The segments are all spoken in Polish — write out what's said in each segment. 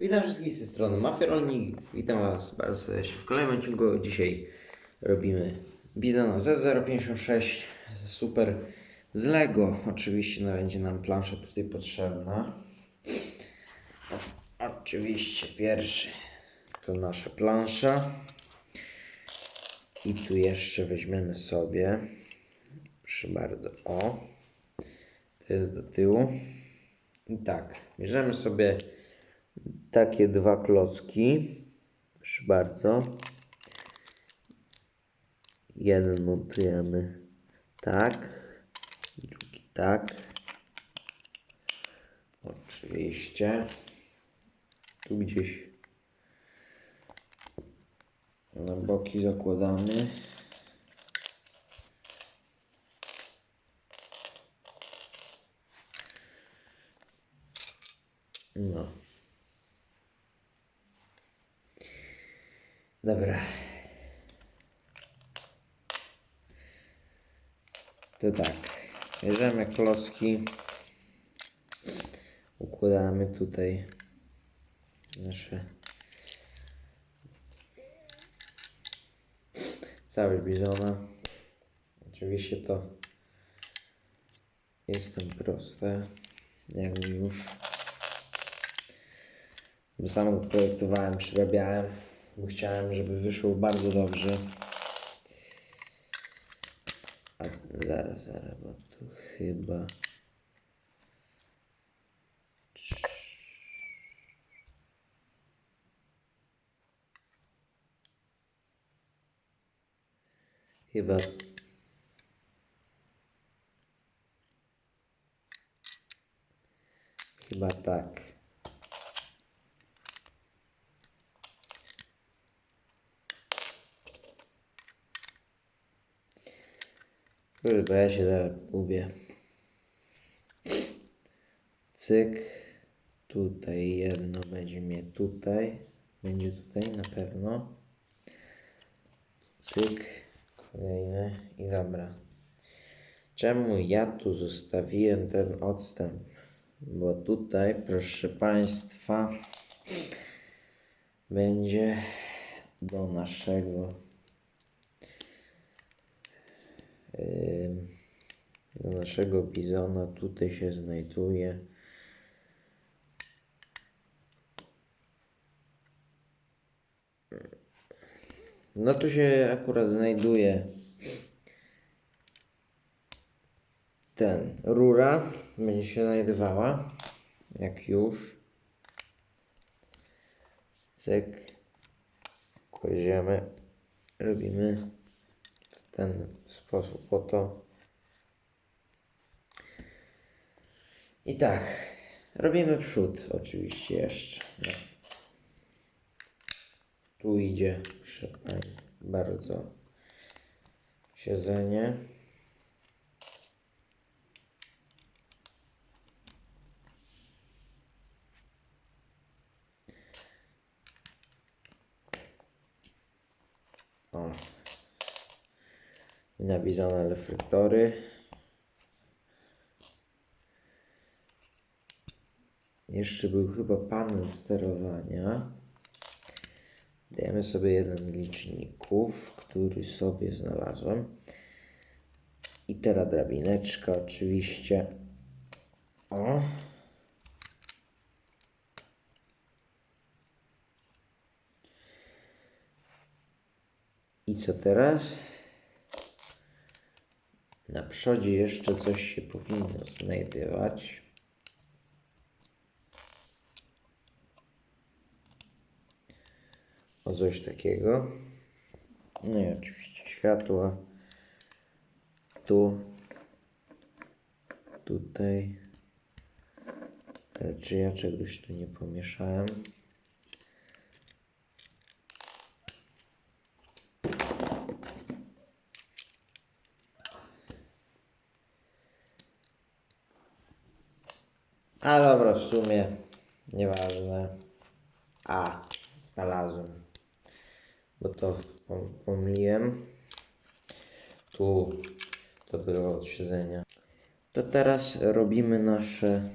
Witam wszystkich z tej strony Mafia Rolnik. Witam Was bardzo serdecznie w kolejnym odcinku. Dzisiaj robimy Bizona Z056 super z Lego. Oczywiście no, będzie nam plansza tutaj potrzebna. O, oczywiście pierwszy to nasza plansza. I tu jeszcze weźmiemy sobie, proszę bardzo, o, to jest do tyłu. I tak, bierzemy sobie takie dwa klocki. Proszę bardzo. Jeden montujemy tak, drugi tak. Oczywiście. Tu gdzieś na boki zakładamy. No. Dobra. To tak. Bierzemy klocki. Układamy tutaj nasze cały bizona. Oczywiście to jest tam proste. Jak już. Bo sam go projektowałem, przerabiałem, bo chciałem, żeby wyszło bardzo dobrze. A zaraz, zaraz, bo tu chyba. Chyba. Chyba tak. Kurde, bo ja się zaraz gubię. Cyk. Tutaj jedno będzie mnie tutaj. Będzie tutaj na pewno. Cyk. Kolejne. I dobra. Czemu ja tu zostawiłem ten odstęp? Bo tutaj, proszę Państwa, będzie do naszego do naszego bizona tutaj się znajduje. No tu się akurat znajduje ten rura będzie się znajdowała jak już. Cyk. Kładziemy robimy ten sposób oto. I tak, robimy przód oczywiście jeszcze. No. Tu idzie, bardzo siedzenie. O napisane reflektory. Jeszcze był chyba panel sterowania. Dajemy sobie jeden z liczników, który sobie znalazłem. I teraz drabineczka oczywiście. O. I co teraz? Przodzie jeszcze coś się powinno znajdować. O coś takiego. No i oczywiście światła. Tu. Tutaj. Czy ja czegoś tu nie pomieszałem? A dobra, w sumie nieważne. A, znalazłem. Bo to pom pomyliłem. Tu to było od siedzenia. To teraz robimy nasze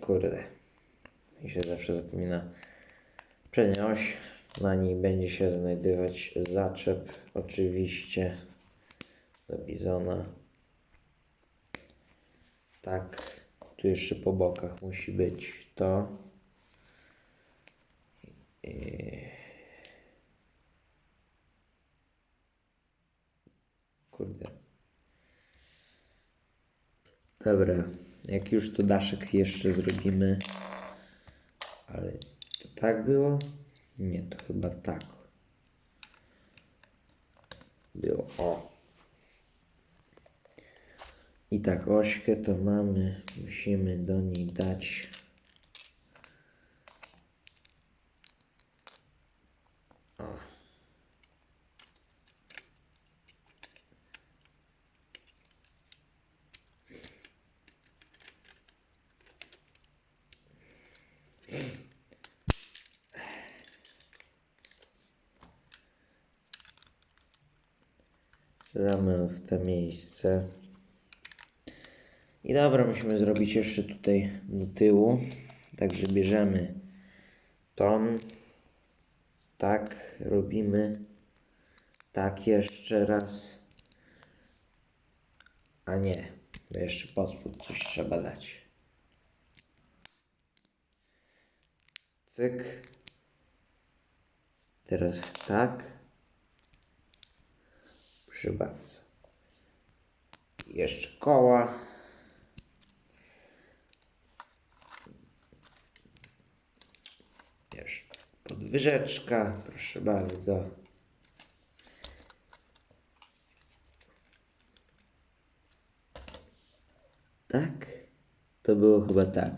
kurde. Mi się zawsze zapomina przednia. Na niej będzie się znajdować zaczep, oczywiście, do bizona. Tak, tu jeszcze po bokach musi być to. Kurde. Dobra, jak już to daszek jeszcze zrobimy. Ale to tak było? Nie, to chyba tak. Było. O. I tak ośkę to mamy. Musimy do niej dać. Zadamy w to miejsce. I dobra, musimy zrobić jeszcze tutaj do tyłu. Także bierzemy ton. Tak, robimy. Tak, jeszcze raz. A nie, bo jeszcze pod spód coś trzeba dać. Cyk. Teraz tak. Proszę bardzo. Jeszcze koła. Jeszcze podwyżeczka. Proszę bardzo. Tak? To było chyba tak.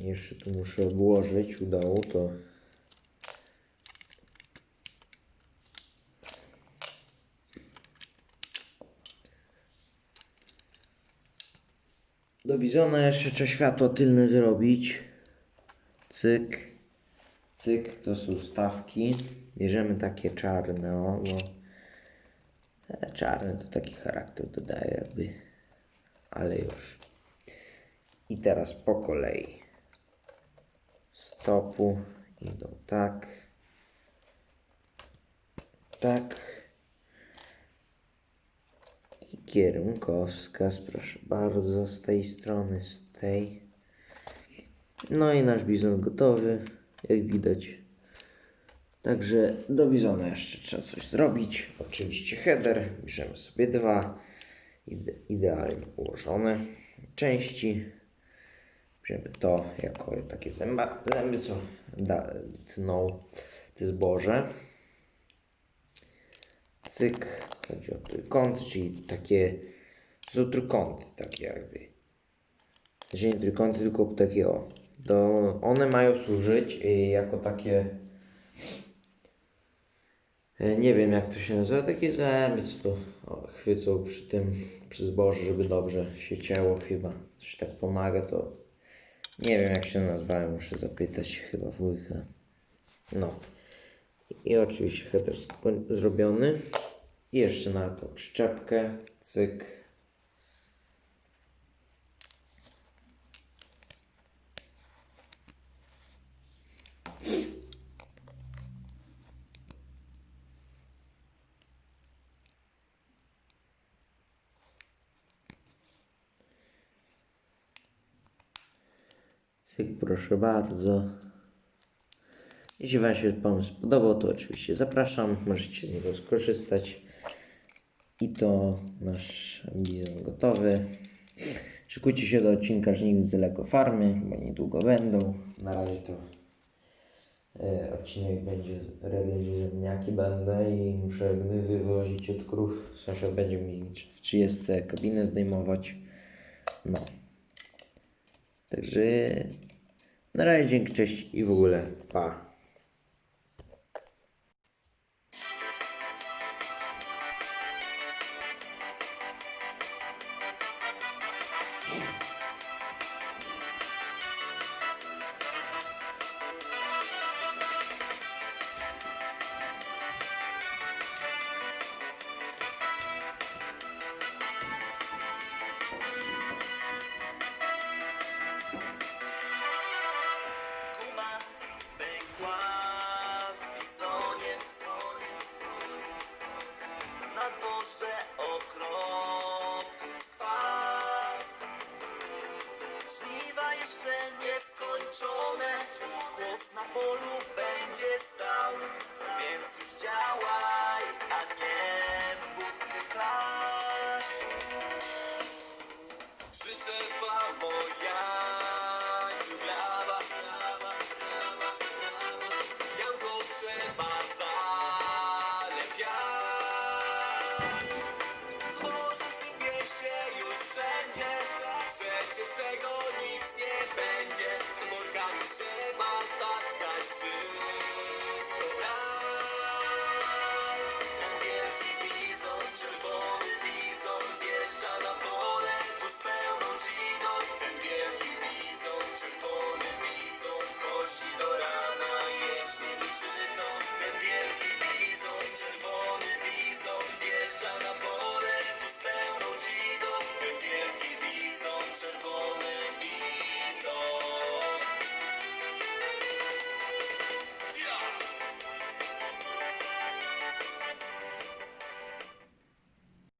Jeszcze tu muszę obłożyć u dołu to. Do bizona jeszcze trzeba światło tylne zrobić. Cyk. Cyk, to są stawki. Bierzemy takie czarne, o, bo e, czarne to taki charakter dodaje jakby. Ale już. I teraz po kolei. Stopu idą tak. Tak. Kierunkowskaz, proszę bardzo, z tej strony, z tej. No i nasz bizon gotowy, jak widać. Także do bizona jeszcze trzeba coś zrobić. Oczywiście header, bierzemy sobie dwa ide idealnie ułożone części. Bierzemy to jako takie zęba, zęby, co da, tną te zboże. Cyk, chodzi o trójkąty, czyli takie, są trójkąty, takie jakby. Znaczy nie trójkąty, tylko takie o. To one mają służyć y, jako takie, y, nie wiem jak to się nazywa, takie zęby, co to o, chwycą przy tym, przy zbożu, żeby dobrze się cięło chyba. Coś tak pomaga, to nie wiem jak się nazywają, muszę zapytać chyba wujka. No. I oczywiście header zrobiony. I jeszcze na to przyczepkę, cyk. Cyk, proszę bardzo. Jeśli Wam się pomysł podobał, to oczywiście zapraszam. Możecie z niego skorzystać. I to nasz bizon gotowy. Szykujcie się do odcinka żniw z Lego Farmy, bo niedługo będą. Na razie to e, odcinek będzie że ziemniaki będę i muszę gny wywozić od krów. Sąsiad będzie mi w 30 kabinę zdejmować. No. Także na razie dzięki, cześć i w ogóle pa. wszędzie Przecież tego nic nie będzie. Workami trzeba zatkać